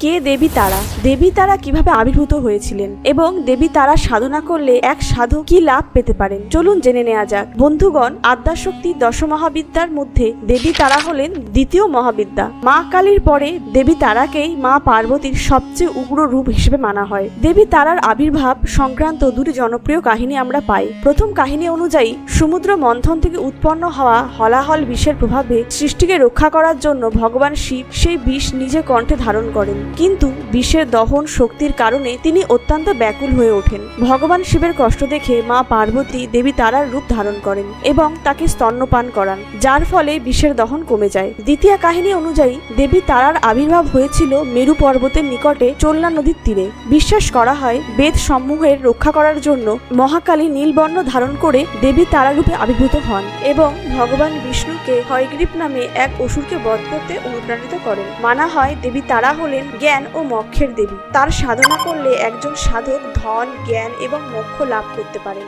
কে দেবী তারা? দেবী তারা কীভাবে আবির্ভূত হয়েছিলেন? এবং দেবী তারা সাধনা করলে এক সাধক কি লাভ পেতে পারেন? চলুন জেনে নেওয়া যাক। বন্ধুগণ, আদ্যাশক্তি দশ মহাবিদ্যার মধ্যে দেবী তারা হলেন দ্বিতীয় মহাবিদ্যা। মা কালীর পরে দেবী তারাকেই মা পার্বতীর সবচেয়ে উগ্র রূপ হিসেবে মানা হয়। দেবী তারার আবির্ভাব সংক্রান্ত দুটি জনপ্রিয় কাহিনী আমরা পাই। প্রথম কাহিনী অনুযায়ী, সমুদ্র মন্থন থেকে উৎপন্ন হওয়া হলাহল বিষের প্রভাবে সৃষ্টিকে রক্ষা করার জন্য ভগবান শিব সেই বিষ নিজে কণ্ঠে ধারণ করেন। কিন্তু বিষের দহন শক্তির কারণে তিনি অত্যন্ত ব্যাকুল হয়ে ওঠেন। ভগবান শিবের কষ্ট দেখে মা পার্বতী দেবী তারার রূপ ধারণ করেন এবং তাকে স্তন্যপান করান, যার ফলে বিষের দহন কমে যায়। দ্বিতীয় কাহিনী অনুযায়ী, দেবী তারার আবির্ভাব হয়েছিল মেরু পর্বতের নিকটে চোল্লা নদীর তীরে। বিশ্বাস করা হয়, বেদ সমূহের রক্ষা করার জন্য মহাকালী নীলবর্ণ ধারণ করে দেবী তারা রূপে আবির্ভূত হন এবং ভগবান বিষ্ণুকে হয়গ্রীব নামে এক অসুরকে বধ করতে অনুপ্রাণিত করেন। মানা হয়, দেবী তারা হলেন জ্ঞান ও মক্ষের দেবী। তার সাধনা করলে একজন সাধক ধন, জ্ঞান এবং মক্ষ লাভ করতে পারেন।